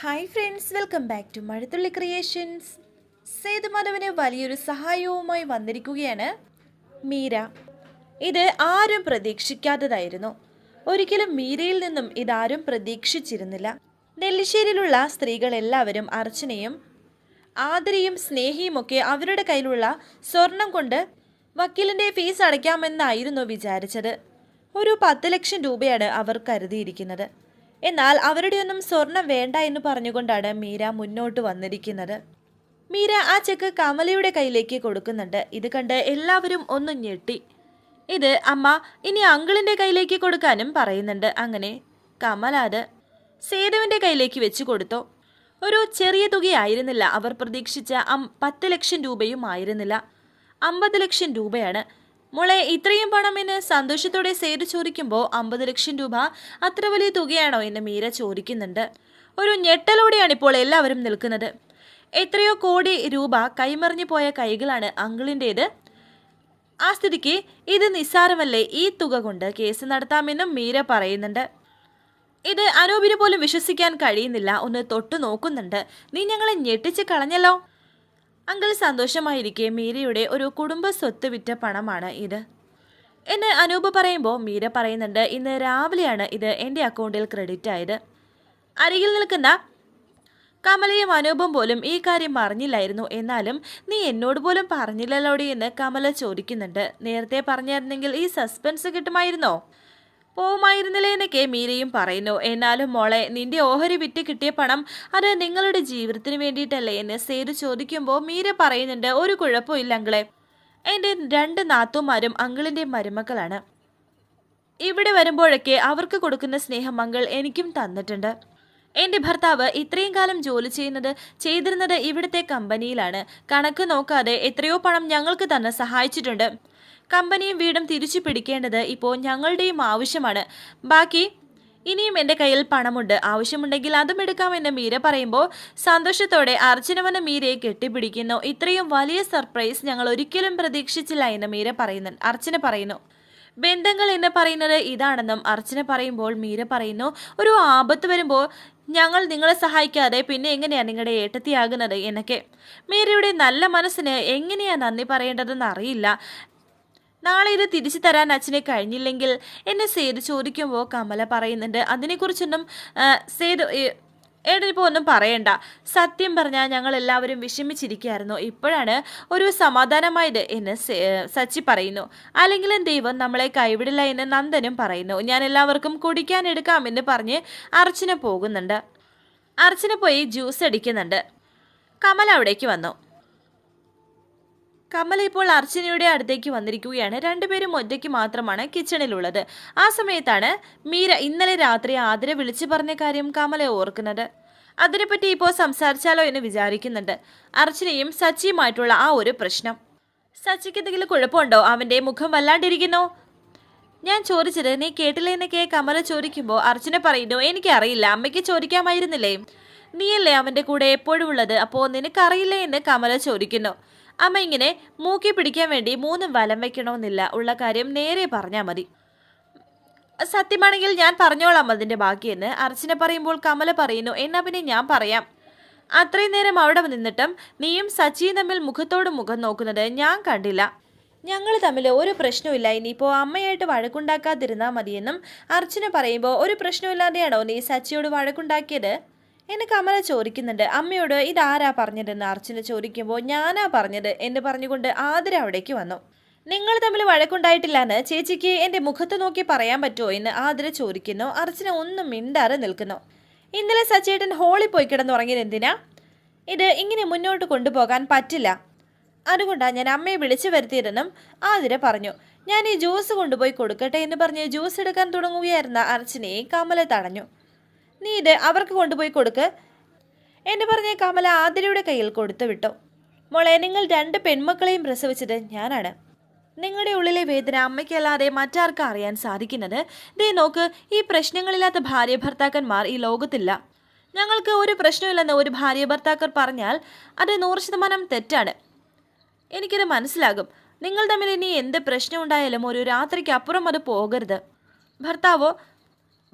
Hi friends welcome back to Mazhathulli creations സേതുമാധവന് വലിയൊരു സഹായവുമായി വന്നിരിക്കുകയാണ് മീര. ഇത് ആരും പ്രതീക്ഷിക്കാത്തതായിരുന്നു. ഒരിക്കലും മീരയിൽ നിന്നും ഇതാരും പ്രതീക്ഷിച്ചിരുന്നില്ല. നെല്ലിശ്ശേരിയിലുള്ള സ്ത്രീകളെല്ലാവരും അർച്ചനയും ആദരയും സ്നേഹിയുമൊക്കെ അവരുടെ കയ്യിലുള്ള സ്വർണം കൊണ്ട് വക്കീലിന്റെ ഫീസ് അടയ്ക്കാമെന്നായിരുന്നു വിചാരിച്ചത്. ഒരു പത്ത് ലക്ഷം രൂപയാണ് അവർ കരുതിയിരിക്കുന്നത്. എന്നാൽ അവരുടെയൊന്നും സ്വർണം വേണ്ട എന്ന് പറഞ്ഞുകൊണ്ടാണ് മീര മുന്നോട്ട് വന്നിരിക്കുന്നത്. മീര ആ ചെക്ക് കമലയുടെ കയ്യിലേക്ക് കൊടുക്കുന്നുണ്ട്. ഇത് കണ്ട് എല്ലാവരും ഒന്ന് ഞെട്ടി. ഇത് അമ്മ ഇനി അങ്കിളിന്റെ കയ്യിലേക്ക് കൊടുക്കാനും പറയുന്നുണ്ട്. അങ്ങനെ കമല അത് സേതുവിന്റെ കയ്യിലേക്ക് വെച്ച് കൊടുത്തു. ഒരു ചെറിയ തുകയായിരുന്നില്ല. അവർ പ്രതീക്ഷിച്ച പത്ത് ലക്ഷം രൂപയും ആയിരുന്നില്ല. അമ്പത് ലക്ഷം രൂപയാണ്. മോളെ ഇത്രയും പണം എന്ന് സന്തോഷത്തോടെ സേതു ചോദിക്കുമ്പോൾ അമ്പത് ലക്ഷം രൂപ അത്ര വലിയ തുകയാണോ എന്ന് മീര ചോദിക്കുന്നുണ്ട്. ഒരു ഞെട്ടലോടെയാണ് ഇപ്പോൾ എല്ലാവരും നിൽക്കുന്നത്. എത്രയോ കോടി രൂപ കൈമറിഞ്ഞു പോയ കൈകളാണ് അങ്കിളിന്റേത് ആ സ്ഥിതിക്ക് ഇത് നിസ്സാരമല്ലേ? ഈ തുക കൊണ്ട് കേസ് നടത്താമെന്നും മീര പറയുന്നുണ്ട്. ഇത് അനൂപിന് പോലും വിശ്വസിക്കാൻ കഴിയുന്നില്ല. ഒന്ന് തൊട്ടു നോക്കുന്നുണ്ട് നീ ഞങ്ങളെ ഞെട്ടിച്ച് കളഞ്ഞല്ലോ. അങ്കിൾ സന്തോഷമായിരിക്കെ മീരയുടെ ഒരു കുടുംബ സ്വത്ത് വിറ്റ പണമാണ് ഇത്. എന്നെ അനൂപ് പറയുമ്പോൾ മീര പറയുന്നുണ്ട് ഇന്ന് രാവിലെയാണ് ഇത് എന്റെ അക്കൗണ്ടിൽ ക്രെഡിറ്റ് ആയത്. അരികിൽ നിൽക്കുന്ന കമലയും അനൂപും പോലും ഈ കാര്യം അറിഞ്ഞില്ലായിരുന്നു എന്നാലും നീ എന്നോട് പോലും പറഞ്ഞില്ലല്ലോടി എന്ന് കമല ചോദിക്കുന്നുണ്ട്. നേരത്തെ പറഞ്ഞായിരുന്നെങ്കിൽ ഈ സസ്പെൻസ് കിട്ടുമായിരുന്നോ? പോവുമായിരുന്നില്ലേ എന്നൊക്കെ മീരയും പറയുന്നു. എന്നാലും മോളെ നിന്റെ ഓഹരി വിറ്റ് കിട്ടിയ പണം അത് നിങ്ങളുടെ ജീവിതത്തിന് വേണ്ടിയിട്ടല്ലേ എന്ന് സേതു ചോദിക്കുമ്പോൾ മീര പറയുന്നുണ്ട് ഒരു കുഴപ്പമില്ല അങ്കിളെ. എന്റെ രണ്ട് നാത്തുമാരും അങ്കിളിന്റെ മരുമക്കളാണ്. ഇവിടെ വരുമ്പോഴൊക്കെ അവർക്ക് കൊടുക്കുന്ന സ്നേഹം അങ്കിൾ എനിക്കും തന്നിട്ടുണ്ട്. എന്റെ ഭർത്താവ് ഇത്രയും കാലം ജോലി ചെയ്യുന്നത് ചെയ്തിരുന്നത് ഇവിടുത്തെ കമ്പനിയിലാണ്. കണക്ക് നോക്കാതെ എത്രയോ പണം ഞങ്ങൾക്ക് തന്നെ സഹായിച്ചിട്ടുണ്ട്. കമ്പനിയും വീടും തിരിച്ചു പിടിക്കേണ്ടത് ഇപ്പോൾ ഞങ്ങളുടെയും ആവശ്യമാണ്. ബാക്കി ഇനിയും എന്റെ കയ്യിൽ പണമുണ്ട്. ആവശ്യമുണ്ടെങ്കിൽ അതും എടുക്കാമെന്ന് മീര പറയുമ്പോൾ സന്തോഷത്തോടെ അർജുനവന മീരയെ കെട്ടിപ്പിടിക്കുന്നു. ഇത്രയും വലിയ സർപ്രൈസ് ഞങ്ങൾ ഒരിക്കലും പ്രതീക്ഷിച്ചില്ല എന്ന് മീര പറയുന്നു അർച്ചന പറയുന്നു. ബന്ധങ്ങൾ എന്ന് പറയുന്നത് ഇതാണെന്നും അർച്ചന പറയുമ്പോൾ മീര പറയുന്നു ഒരു ആപത്ത് വരുമ്പോൾ ഞങ്ങൾ നിങ്ങളെ സഹായിക്കാതെ പിന്നെ എങ്ങനെയാണ് നിങ്ങളുടെ ഏട്ടത്തിയാകുന്നത്? എന്നൊക്കെ. മീരയുടെ നല്ല മനസ്സിന് എങ്ങനെയാണ് നന്ദി പറയേണ്ടതെന്ന് അറിയില്ല. നാളെ ഇത് തിരിച്ചു തരാൻ അച്ഛനെ കഴിഞ്ഞില്ലെങ്കിൽ എന്നെ സേതു ചോദിക്കുമ്പോൾ കമല പറയുന്നുണ്ട്. അതിനെക്കുറിച്ചൊന്നും സേതു ഏടനിപ്പോൾ ഒന്നും പറയണ്ട. സത്യം പറഞ്ഞാൽ ഞങ്ങൾ എല്ലാവരും വിഷമിച്ചിരിക്കുകയായിരുന്നു. ഇപ്പോഴാണ് ഒരു സമാധാനമായത് എന്ന് സച്ചി പറയുന്നു. അല്ലെങ്കിലും ദൈവം നമ്മളെ കൈവിടില്ല എന്ന് നന്ദനും പറയുന്നു. ഞാൻ എല്ലാവർക്കും കുടിക്കാൻ എടുക്കാമെന്ന് പറഞ്ഞ് അർച്ചന പോകുന്നുണ്ട്. അർച്ചന പോയി ജ്യൂസ് അടിക്കുന്നുണ്ട്. കമൽ അവിടേക്ക് വന്നു. കമൽ ഇപ്പോൾ അർച്ചനയുടെ അടുത്തേക്ക് വന്നിരിക്കുകയാണ്. രണ്ടുപേരും ഒറ്റയ്ക്ക് മാത്രമാണ് കിച്ചണിലുള്ളത്. ആ സമയത്താണ് മീര ഇന്നലെ രാത്രി ആതിര വിളിച്ചു പറഞ്ഞ കാര്യം കമല ഓർക്കുന്നത്. അതിനെപ്പറ്റി ഇപ്പോൾ സംസാരിച്ചാലോ എന്ന് വിചാരിക്കുന്നുണ്ട്. അർച്ചനയും സച്ചിയുമായിട്ടുള്ള ആ ഒരു പ്രശ്നം. സച്ചിക്ക് എന്തെങ്കിലും കുഴപ്പമുണ്ടോ? അവന്റെ മുഖം വല്ലാണ്ടിരിക്കുന്നു. ഞാൻ ചോദിച്ചത് നീ കേട്ടില്ല? എന്നൊക്കെ കമല ചോദിക്കുമ്പോൾ അർച്ചന പറയുന്നു എനിക്കറിയില്ല. അമ്മയ്ക്ക് ചോദിക്കാമായിരുന്നില്ലേ? നീയല്ലേ അവന്റെ കൂടെ എപ്പോഴും ഉള്ളത്? അപ്പോൾ നിനക്കറിയില്ലേ? എന്ന് കമല ചോദിക്കുന്നു. അമ്മ ഇങ്ങനെ മൂക്കി പിടിക്കാൻ വേണ്ടി മൂന്ന് വലം വെക്കണമെന്നില്ല. ഉള്ള കാര്യം നേരെ പറഞ്ഞാൽ മതി. സത്യമാണെങ്കിൽ ഞാൻ പറഞ്ഞോളാം അതിന്റെ ബാക്കിയെന്ന്. അർച്ചന പറയുമ്പോൾ കമല പറയുന്നു എന്നാ പിന്നെ ഞാൻ പറയാം. അത്രയും നേരം അവിടെ നിന്നിട്ടും നീയും സച്ചിയും തമ്മിൽ മുഖത്തോട് മുഖം നോക്കുന്നത് ഞാൻ കണ്ടില്ല. ഞങ്ങൾ തമ്മിൽ ഒരു പ്രശ്നമില്ല ഇനിയിപ്പോൾ അമ്മയായിട്ട് വഴക്കുണ്ടാക്കാതിരുന്നാൽ മതിയെന്നും അർച്ചന പറയുമ്പോൾ ഒരു പ്രശ്നമില്ലാതെയാണോ നീ സച്ചിയോട് വഴക്കുണ്ടാക്കിയത്? എന്ന് കമല ചോദിക്കുന്നുണ്ട് അമ്മയോട് ഇതാരാ പറഞ്ഞതെന്ന് അർച്ചന ചോദിക്കുമ്പോൾ ഞാനാ പറഞ്ഞത് എന്ന് പറഞ്ഞുകൊണ്ട് ആദര അവിടേക്ക് വന്നു. നിങ്ങൾ തമ്മിൽ വഴക്കുണ്ടായിട്ടില്ലാന്ന് ചേച്ചിക്ക് എന്റെ മുഖത്ത് നോക്കി പറയാൻ പറ്റുമോ? എന്ന് ആദര ചോദിക്കുന്നു. അർച്ചന ഒന്നും മിണ്ടാതെ നിൽക്കുന്നു. ഇന്നലെ സച്ചേട്ടൻ ഹോളിൽ പോയി കിടന്നുറങ്ങിയത് എന്തിനാ? ഇത് ഇങ്ങനെ മുന്നോട്ട് കൊണ്ടുപോകാൻ പറ്റില്ല. അതുകൊണ്ടാണ് ഞാൻ അമ്മയെ വിളിച്ചു വരുത്തിയതെന്നും ആതിര പറഞ്ഞു. ഞാൻ ഈ ജ്യൂസ് കൊണ്ടുപോയി കൊടുക്കട്ടെ എന്ന് പറഞ്ഞ് ജ്യൂസ് എടുക്കാൻ തുടങ്ങുകയായിരുന്ന അർച്ചനയെ കമല തടഞ്ഞു. നീ ഇത് അവർക്ക് കൊണ്ടുപോയി കൊടുക്ക് എന്ന് പറഞ്ഞ് കമല ആതിരയുടെ കയ്യിൽ കൊടുത്തു വിട്ടു. മോളെ നിങ്ങൾ രണ്ട് പെൺമക്കളെയും പ്രസവിച്ചത് ഞാനാണ്. നിങ്ങളുടെ ഉള്ളിലെ വേദന അമ്മയ്ക്കല്ലാതെ മറ്റാർക്കും അറിയാൻ സാധിക്കുന്നത്? ദേ നോക്ക് ഈ പ്രശ്നങ്ങളില്ലാത്ത ഭാര്യ ഭർത്താക്കന്മാർ ഈ ലോകത്തില്ല. ഞങ്ങൾക്ക് ഒരു പ്രശ്നമില്ലെന്ന് ഒരു ഭാര്യ ഭർത്താക്കർ പറഞ്ഞാൽ അത് നൂറ് ശതമാനം തെറ്റാണ്. എനിക്കത് മനസ്സിലാകും. നിങ്ങൾ തമ്മിൽ ഇനി എന്ത് പ്രശ്നം ഉണ്ടായാലും ഒരു രാത്രിക്ക് അപ്പുറം അത് പോകരുത്. ഭർത്താവോ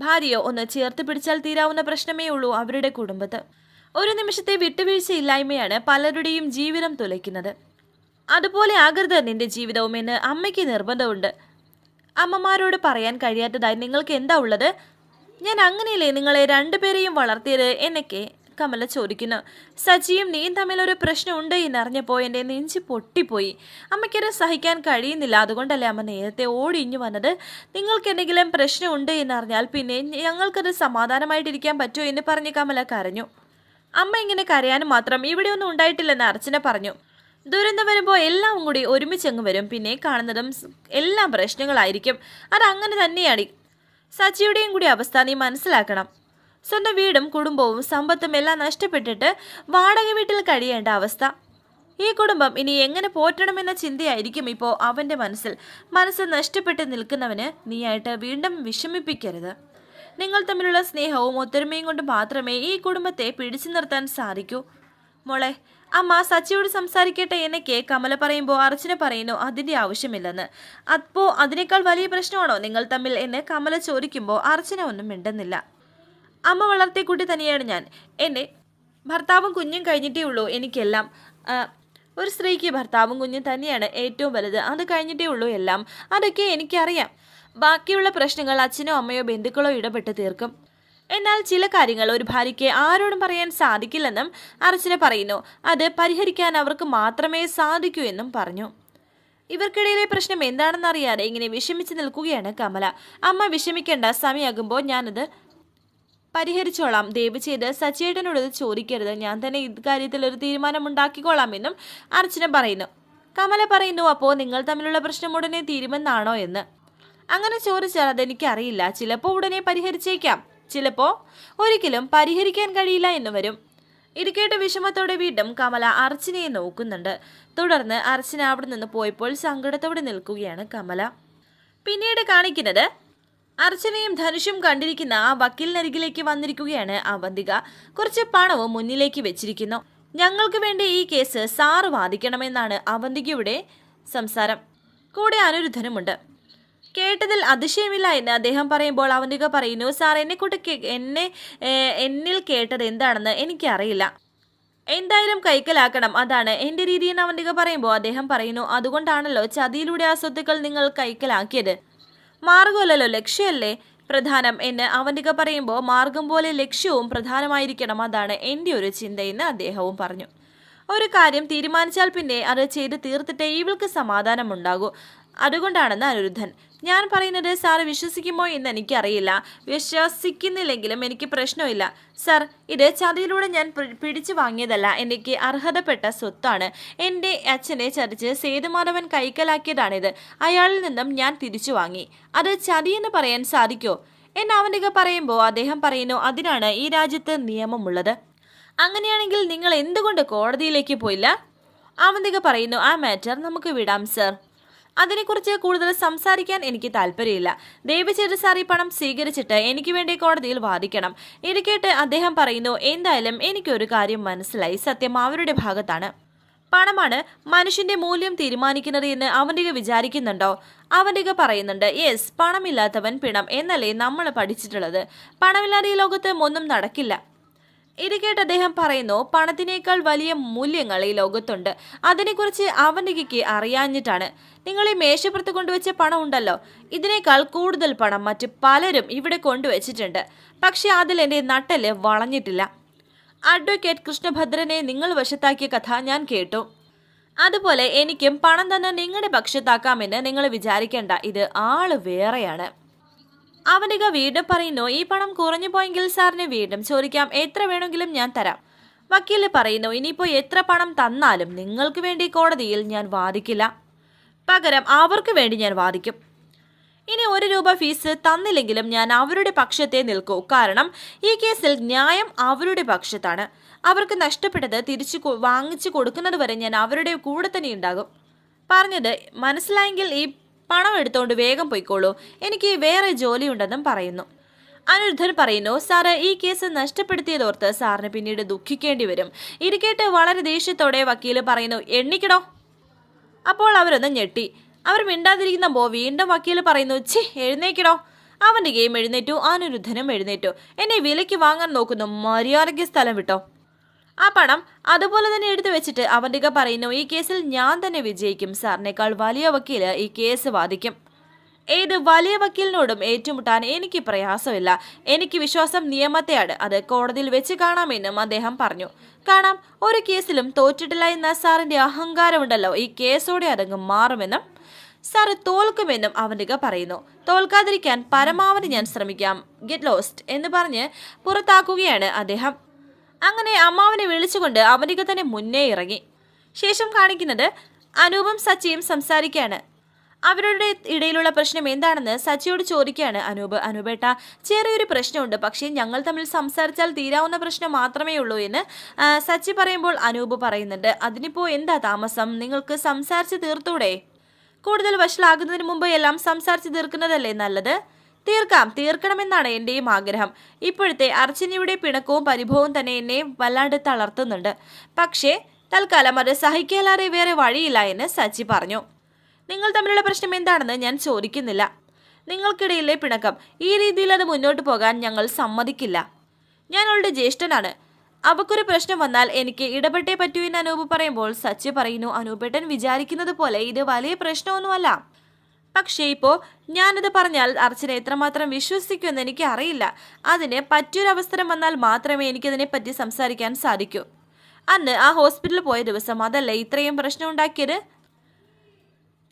ഭാര്യയോ ഒന്ന് ചേർത്ത് പിടിച്ചാൽ തീരാവുന്ന പ്രശ്നമേ ഉള്ളൂ അവരുടെ കുടുംബത്ത്. ഒരു നിമിഷത്തെ വിട്ടുവീഴ്ചയില്ലായ്മയാണ് പലരുടെയും ജീവിതം തുലയ്ക്കുന്നത്. അതുപോലെ ആകരുത് നിന്റെ ജീവിതവും എന്ന് അമ്മയ്ക്ക് നിർബന്ധമുണ്ട്. അമ്മമാരോട് പറയാൻ കഴിയാത്തതായി നിങ്ങൾക്ക് എന്താ ഉള്ളത്? ഞാൻ അങ്ങനെയല്ലേ നിങ്ങളെ രണ്ടുപേരെയും വളർത്തിയത് എന്നൊക്കെ കമല ചോദിക്കുന്നു. സജിയും നീയും തമ്മിൽ ഒരു പ്രശ്നമുണ്ട് എന്നറിഞ്ഞപ്പോൾ എന്റെ നെഞ്ച് പൊട്ടിപ്പോയി. അമ്മയ്ക്കത് സഹിക്കാൻ കഴിയുന്നില്ല. അതുകൊണ്ടല്ലേ അമ്മ നേരത്തെ ഓടിഞ്ഞു വന്നത്? നിങ്ങൾക്ക് എന്തെങ്കിലും പ്രശ്നമുണ്ട് എന്നറിഞ്ഞാൽ പിന്നെ ഞങ്ങൾക്കത് സമാധാനമായിട്ടിരിക്കാൻ പറ്റുമോ എന്ന് പറഞ്ഞ് കമല കരഞ്ഞു. അമ്മ ഇങ്ങനെ കരയാനും മാത്രം ഇവിടെയൊന്നും ഉണ്ടായിട്ടില്ലെന്ന് അർച്ചന പറഞ്ഞു. ദുരന്തം വരുമ്പോൾ എല്ലാം കൂടി ഒരുമിച്ചങ്ങ് വരും. പിന്നെ കാണുന്നതും എല്ലാം പ്രശ്നങ്ങളായിരിക്കും. അതങ്ങനെ തന്നെയാണ് സച്ചിയുടെയും കൂടി അവസ്ഥ നീ മനസ്സിലാക്കണം. സ്വന്തം വീടും കുടുംബവും സമ്പത്തും എല്ലാം നഷ്ടപ്പെട്ടിട്ട് വാടക വീട്ടിൽ കഴിയേണ്ട അവസ്ഥ. ഈ കുടുംബം ഇനി എങ്ങനെ പോറ്റണമെന്ന ചിന്തയായിരിക്കും ഇപ്പോൾ അവന്റെ മനസ്സിൽ. മനസ്സ് നഷ്ടപ്പെട്ട് നിൽക്കുന്നവന് നീയായിട്ട് വീണ്ടും വിഷമിപ്പിക്കരുത്. നിങ്ങൾ തമ്മിലുള്ള സ്നേഹവും ഒത്തൊരുമയും കൊണ്ട് മാത്രമേ ഈ കുടുംബത്തെ പിടിച്ചു നിർത്താൻ സാധിക്കൂ. മോളെ അമ്മ സച്ചിയോട് സംസാരിക്കട്ടെ എന്നൊക്കെ കമല പറയുമ്പോൾ അർച്ചന പറയുന്നു അതിന്റെ ആവശ്യമില്ലെന്ന്. അപ്പോൾ അതിനേക്കാൾ വലിയ പ്രശ്നമാണോ നിങ്ങൾ തമ്മിൽ എന്ന് കമല ചോദിക്കുമ്പോൾ അർച്ചന ഒന്നും മിണ്ടുന്നില്ല. അമ്മ വളർത്തിയ കുട്ടി തന്നെയാണ് ഞാൻ. എന്റെ ഭർത്താവും കുഞ്ഞും കഴിഞ്ഞിട്ടേ ഉള്ളൂ എനിക്കെല്ലാം. ഒരു സ്ത്രീക്ക് ഭർത്താവും കുഞ്ഞും തന്നെയാണ് ഏറ്റവും വലുത്. അത് കഴിഞ്ഞിട്ടേ ഉള്ളൂ എല്ലാം. അതൊക്കെ എനിക്കറിയാം. ബാക്കിയുള്ള പ്രശ്നങ്ങൾ അച്ഛനോ അമ്മയോ ബന്ധുക്കളോ ഇടപെട്ട് തീർക്കും. എന്നാൽ ചില കാര്യങ്ങൾ ഒരു ഭാര്യയ്ക്ക് ആരോടും പറയാൻ സാധിക്കില്ലെന്നും അർച്ചന പറയുന്നു. അത് പരിഹരിക്കാൻ അവർക്ക് മാത്രമേ സാധിക്കൂ എന്നും പറഞ്ഞു. ഇവർക്കിടയിലെ പ്രശ്നം എന്താണെന്നറിയാതെ ഇങ്ങനെ വിഷമിച്ച് നിൽക്കുകയാണ് കമല. അമ്മ വിഷമിക്കേണ്ട സമയമാകുമ്പോൾ ഞാനത് പരിഹരിച്ചോളാം. ദയവ് ചെയ്ത് സച്ചേട്ടനോട് ചോദിക്കരുത്. ഞാൻ തന്നെ ഇക്കാര്യത്തിൽ ഒരു തീരുമാനമുണ്ടാക്കിക്കോളാമെന്നും അർച്ചന പറയുന്നു. കമല പറയുന്നു അപ്പോൾ നിങ്ങൾ തമ്മിലുള്ള പ്രശ്നം ഉടനെ തീരുമെന്നാണോ എന്ന്. അങ്ങനെ ചോദിച്ചാൽ അതെനിക്കറിയില്ല. ചിലപ്പോൾ ഉടനെ പരിഹരിച്ചേക്കാം. ചിലപ്പോൾ ഒരിക്കലും പരിഹരിക്കാൻ കഴിയില്ല എന്ന് വരും. ഇത് വിഷമത്തോടെ വീണ്ടും കമല അർച്ചനയെ നോക്കുന്നുണ്ട്. തുടർന്ന് അർച്ചന അവിടെ നിന്ന് പോയപ്പോൾ സങ്കടത്തോടെ നിൽക്കുകയാണ് കമല. പിന്നീട് കാണിക്കുന്നത് അർച്ചനയും ധനുഷും കണ്ടിരിക്കുന്ന ആ വക്കീലിനരികിലേക്ക് വന്നിരിക്കുകയാണ് അവന്തിക കുറച്ച് പണവും മുന്നിലേക്ക് വെച്ചിരിക്കുന്നു. ഞങ്ങൾക്ക് വേണ്ടി ഈ കേസ് സാറ് വാദിക്കണമെന്നാണ് അവന്തികയുടെ സംസാരം. കൂടെ അനിരുദ്ധനുമുണ്ട് കേട്ടതിൽ അതിശയമില്ല എന്ന് അദ്ദേഹം പറയുമ്പോൾ അവന്തിക പറയുന്നു സാർ എന്നെ കൂട്ട് എന്നെ എന്നിൽ കേട്ടത് എന്താണെന്ന് എനിക്കറിയില്ല. എന്തായാലും കൈക്കലാക്കണം അതാണ് എന്റെ എന്ന് അവന്തിക പറയുമ്പോൾ അദ്ദേഹം പറയുന്നു അതുകൊണ്ടാണല്ലോ ചതിയിലൂടെ ആ സ്വത്തുക്കൾ നിങ്ങൾ കൈക്കലാക്കിയത്. മാർഗമല്ലല്ലോ ലക്ഷ്യമല്ലേ? പ്രധാനം എന്ന് അവന്തിക പറയുമ്പോൾ മാർഗം പോലെ ലക്ഷ്യവും പ്രധാനമായിരിക്കണം അതാണ് എന്റെ ഒരു ചിന്തയെന്ന് അദ്ദേഹവും പറഞ്ഞു. ഒരു കാര്യം തീരുമാനിച്ചാൽ പിന്നെ അത് ചെയ്ത് തീർത്തിട്ടേ ഇവൾക്ക് സമാധാനമുണ്ടാകൂ. അതുകൊണ്ടാണെന്ന് അനിരുദ്ധൻ ഞാൻ പറയുന്നത് സാർ വിശ്വസിക്കുമോ എന്ന് എനിക്കറിയില്ല. വിശ്വസിക്കുന്നില്ലെങ്കിലും എനിക്ക് പ്രശ്നമില്ല. സാർ ഇത് ചതിയിലൂടെ ഞാൻ പിടിച്ചു വാങ്ങിയതല്ല. എനിക്ക് അർഹതപ്പെട്ട സ്വത്താണ്. എന്റെ അച്ഛനെ ചതിച്ച് സേതുമാധവൻ കൈക്കലാക്കിയതാണിത്. അയാളിൽ നിന്നും ഞാൻ തിരിച്ചു വാങ്ങി. അത് ചതിയെന്ന് പറയാൻ സാധിക്കോ? എന്ന് അവനിക പറയുമ്പോൾ അദ്ദേഹം പറയുന്നു അതിനാണ് ഈ രാജ്യത്ത് നിയമമുള്ളത്. അങ്ങനെയാണെങ്കിൽ നിങ്ങൾ എന്തുകൊണ്ട് കോടതിയിലേക്ക് പോയില്ല? അവന്തിക പറയുന്നു ആ മാറ്റർ നമുക്ക് വിടാം സർ. അതിനെക്കുറിച്ച് കൂടുതൽ സംസാരിക്കാൻ എനിക്ക് താല്പര്യമില്ല. ദയവ് ചെയ്ത് സാർ ഈ പണം സ്വീകരിച്ചിട്ട് എനിക്ക് വേണ്ടി കോടതിയിൽ വാദിക്കണം. ഇത് കേട്ട് അദ്ദേഹം പറയുന്നു എന്തായാലും എനിക്കൊരു കാര്യം മനസ്സിലായി. സത്യം അവരുടെ ഭാഗത്താണ്. പണമാണ് മനുഷ്യന്റെ മൂല്യം തീരുമാനിക്കുന്നത് എന്ന് അവന്റെ വിചാരിക്കുന്നുണ്ടോ? അവന്റെ പറയുന്നുണ്ട് യെസ് പണമില്ലാത്തവൻ പിണം. എന്നല്ലേ നമ്മൾ പഠിച്ചിട്ടുള്ളത്? പണമില്ലാതെ ഈ ലോകത്ത് ഒന്നും നടക്കില്ല. ഇത് കേട്ട് അദ്ദേഹം പറയുന്നു പണത്തിനേക്കാൾ വലിയ മൂല്യങ്ങൾ ഈ ലോകത്തുണ്ട്. അതിനെക്കുറിച്ച് അവനികയ്ക്ക് അറിയാഞ്ഞിട്ടാണ്. നിങ്ങൾ ഈ മേശപ്പുറത്ത് കൊണ്ടുവച്ച പണം ഉണ്ടല്ലോ. ഇതിനേക്കാൾ കൂടുതൽ പണം മറ്റ് പലരും ഇവിടെ കൊണ്ടുവച്ചിട്ടുണ്ട്. പക്ഷെ അതിൽ എന്റെ നട്ടൽ വളഞ്ഞിട്ടില്ല. അഡ്വക്കേറ്റ് കൃഷ്ണഭദ്രനെ നിങ്ങൾ വശത്താക്കിയ കഥ ഞാൻ കേട്ടു. അതുപോലെ എനിക്കും പണം തന്നെ നിങ്ങളുടെ പക്ഷത്താക്കാമെന്ന് നിങ്ങൾ വിചാരിക്കേണ്ട. ഇത് ആൾ വേറെയാണ്. അവനിക വീണ്ടും പറയുന്നു ഈ പണം കുറഞ്ഞു പോയെങ്കിൽ സാറിന് വീണ്ടും ചോദിക്കാം. എത്ര വേണമെങ്കിലും ഞാൻ തരാം. വക്കീൽ പറയുന്നു ഇനിയിപ്പോൾ എത്ര പണം തന്നാലും നിങ്ങൾക്ക് വേണ്ടി കോടതിയിൽ ഞാൻ വാദിക്കില്ല. പകരം അവർക്ക് വേണ്ടി ഞാൻ വാദിക്കും. ഇനി ഒരു രൂപ ഫീസ് തന്നില്ലെങ്കിലും ഞാൻ അവരുടെ പക്ഷത്തെ നിൽക്കൂ. കാരണം ഈ കേസിൽ ന്യായം അവരുടെ പക്ഷത്താണ്. അവർക്ക് നഷ്ടപ്പെട്ടത് തിരിച്ചു വാങ്ങിച്ചു കൊടുക്കുന്നത് വരെ ഞാൻ അവരുടെ കൂടെ തന്നെ ഉണ്ടാകും. പറഞ്ഞത് മനസ്സിലായെങ്കിൽ ഈ പണം എടുത്തുകൊണ്ട് വേഗം പോയിക്കോളൂ. എനിക്ക് വേറെ ജോലിയുണ്ടെന്നും പറയുന്നു. അനിരുദ്ധൻ പറയുന്നു സാറ് ഈ കേസ് നഷ്ടപ്പെടുത്തിയതോർത്ത് സാറിന് പിന്നീട് ദുഃഖിക്കേണ്ടി വരും. ഇരിക്കേട്ട് വളരെ ദേഷ്യത്തോടെ വക്കീൽ പറയുന്നു എണ്ണിക്കടോ. അപ്പോൾ അവരൊന്ന് ഞെട്ടി. അവർ മിണ്ടാതിരിക്കുന്നപ്പോൾ വീണ്ടും വക്കീൽ പറയുന്നു ഛി എഴുന്നേക്കടോ. അവന്റെ ഗെയിം എഴുന്നേറ്റു അനിരുദ്ധനും എഴുന്നേറ്റു. എന്നെ വിലയ്ക്ക് വാങ്ങാൻ നോക്കുന്നു മര്യാദയ്ക്ക് സ്ഥലം വിട്ടോ. ആ പണം അതുപോലെ തന്നെ എടുത്തു വെച്ചിട്ട് അവന്തിക പറയുന്നു ഈ കേസിൽ ഞാൻ തന്നെ വിജയിക്കും. സാറിനേക്കാൾ വലിയ വക്കീൽ ഈ കേസ് വാദിക്കും. ഏത് വലിയ വക്കീലിനോടും ഏറ്റുമുട്ടാൻ എനിക്ക് പ്രയാസമില്ല. എനിക്ക് വിശ്വാസം നിയമത്തെയാണ്. അത് കോടതിയിൽ വെച്ച് കാണാമെന്നും അദ്ദേഹം പറഞ്ഞു. കാണാം ഒരു കേസിലും തോറ്റിട്ടില്ല എന്ന സാറിന്റെ അഹങ്കാരമുണ്ടല്ലോ. ഈ കേസോടെ അതങ്ങ് മാറുമെന്നും സാറ് തോൽക്കുമെന്നും അവന്തിക പറയുന്നു. തോൽക്കാതിരിക്കാൻ പരമാവധി ഞാൻ ശ്രമിക്കാം. ഗെറ്റ് ലോസ്റ്റ് എന്ന് പറഞ്ഞ് പുറത്താക്കുകയാണ് അദ്ദേഹം. അങ്ങനെ അമ്മാവനെ വിളിച്ചുകൊണ്ട് അവനിക തന്നെ മുന്നേ ഇറങ്ങി. ശേഷം കാണിക്കുന്നത് അനൂപും സച്ചിയും സംസാരിക്കുകയാണ്. അവരുടെ ഇടയിലുള്ള പ്രശ്നം എന്താണെന്ന് സച്ചിയോട് ചോദിക്കുകയാണ് അനൂപ്. അനൂപേട്ട ചെറിയൊരു പ്രശ്നമുണ്ട്. പക്ഷേ ഞങ്ങൾ തമ്മിൽ സംസാരിച്ചാൽ തീരാവുന്ന പ്രശ്നം മാത്രമേ ഉള്ളൂ എന്ന് സച്ചി പറയുമ്പോൾ അനൂപ് പറയുന്നുണ്ട്. അതിനിപ്പോൾ എന്താ താമസം? നിങ്ങൾക്ക് സംസാരിച്ച് തീർത്തൂടെ? കൂടുതൽ വഷളാകുന്നതിന് മുമ്പ് എല്ലാം സംസാരിച്ച് തീർക്കുന്നതല്ലേ നല്ലത്? തീർക്കാം തീർക്കണമെന്നാണ് എന്റെയും ആഗ്രഹം. ഇപ്പോഴത്തെ അർച്ചനയുടെ പിണക്കവും പരിഭവവും തന്നെ എന്നെ വല്ലാണ്ട് തളർത്തുന്നുണ്ട്. പക്ഷേ തൽക്കാലം അത് സഹിക്കാലാതെ വേറെ വഴിയില്ല എന്ന് സച്ചി പറഞ്ഞു. നിങ്ങൾ തമ്മിലുള്ള പ്രശ്നം എന്താണെന്ന് ഞാൻ ചോദിക്കുന്നില്ല. നിങ്ങൾക്കിടയിലെ പിണക്കം ഈ രീതിയിൽ അത് മുന്നോട്ട് പോകാൻ ഞങ്ങൾ സമ്മതിക്കില്ല. ഞാൻ അവളുടെ ജ്യേഷ്ഠനാണ്. അവക്കൊരു പ്രശ്നം വന്നാൽ എനിക്ക് ഇടപെട്ടേ പറ്റൂ എന്ന് അനൂപ് പറയുമ്പോൾ സച്ചി പറയുന്നു അനൂപേട്ടൻ വിചാരിക്കുന്നത് പോലെ ഇത് വലിയ പ്രശ്നമൊന്നുമല്ല. പക്ഷേ ഇപ്പോൾ ഞാനത് പറഞ്ഞാൽ അർച്ചന എത്രമാത്രം വിശ്വസിക്കുമെന്ന് എനിക്ക് അറിയില്ല അതിന് പറ്റിയൊരവസരം വന്നാൽ മാത്രമേ എനിക്കതിനെ പറ്റി സംസാരിക്കാൻ സാധിക്കൂ. അന്ന് ആ ഹോസ്പിറ്റലിൽ പോയ ദിവസം അതല്ലേ ഇത്രയും പ്രശ്നം ഉണ്ടാക്കിയത്?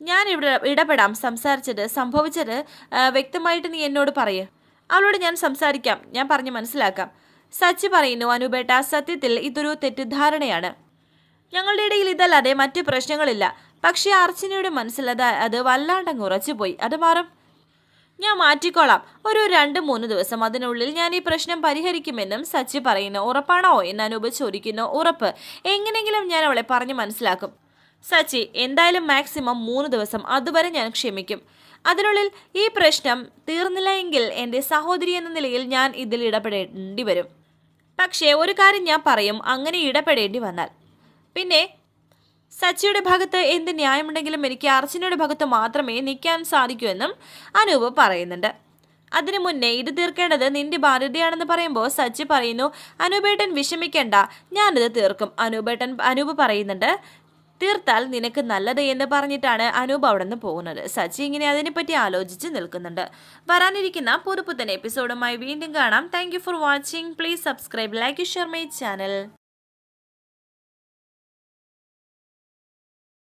ഞാൻ ഇവിടെ ഇടപെടാം. സംസാരിച്ചത് സംഭവിച്ചത് വ്യക്തമായിട്ട് നീ എന്നോട് പറയേ. അവളോട് ഞാൻ സംസാരിക്കാം. ഞാൻ പറഞ്ഞ് മനസ്സിലാക്കാം. സച്ചി പറയുന്നു അനുപേട്ട സത്യത്തിൽ ഇതൊരു തെറ്റിദ്ധാരണയാണ്. ഞങ്ങളുടെ ഇടയിൽ ഇതല്ലാതെ മറ്റു പ്രശ്നങ്ങളില്ല. പക്ഷേ അർച്ചനയുടെ മനസ്സിൽ അത് അത് വല്ലാണ്ടങ്ങ് ഉറച്ചുപോയി. അത് മാറും. ഞാൻ മാറ്റിക്കോളാം. ഒരു രണ്ട് മൂന്ന് ദിവസം അതിനുള്ളിൽ ഞാൻ ഈ പ്രശ്നം പരിഹരിക്കുമെന്നും സച്ചി പറയുന്നു. ഉറപ്പാണോ എന്ന് അനൂപ് ചോദിക്കുന്നു. ഉറപ്പ്. എങ്ങനെയെങ്കിലും ഞാൻ അവളെ പറഞ്ഞ് മനസ്സിലാക്കും. സച്ചി എന്തായാലും മാക്സിമം മൂന്ന് ദിവസം അതുവരെ ഞാൻ ക്ഷമിക്കും. അതിനുള്ളിൽ ഈ പ്രശ്നം തീർന്നില്ല എങ്കിൽ എന്റെ സഹോദരി എന്ന നിലയിൽ ഞാൻ ഇതിൽ ഇടപെടേണ്ടി വരും. പക്ഷേ ഒരു കാര്യം ഞാൻ പറയും. അങ്ങനെ ഇടപെടേണ്ടി വന്നാൽ. പിന്നെ സച്ചിയുടെ ഭാഗത്ത് എന്ത് ന്യായമുണ്ടെങ്കിലും എനിക്ക് അർച്ചനയുടെ ഭാഗത്ത് മാത്രമേ നിൽക്കാൻ സാധിക്കൂ എന്നും അനൂപ് പറയുന്നുണ്ട്. അതിനു മുന്നേ ഇത് തീർക്കേണ്ടത് നിന്റെ ബാധ്യതയാണെന്ന് പറയുമ്പോൾ സച്ചി പറയുന്നു അനൂപേട്ടൻ വിഷമിക്കേണ്ട ഞാനിത് തീർക്കും. അനൂപേട്ടൻ അനൂപ് പറയുന്നുണ്ട് തീർത്താൽ നിനക്ക് നല്ലത് എന്ന് പറഞ്ഞിട്ടാണ് അനൂപ് അവിടെ നിന്ന് പോകുന്നത്. സച്ചി ഇങ്ങനെ അതിനെപ്പറ്റി ആലോചിച്ച് നിൽക്കുന്നുണ്ട്. വരാനിരിക്കുന്ന പുതുപുത്തൻ എപ്പിസോഡുമായി വീണ്ടും കാണാം. Thank for watching please subscribe like share my channel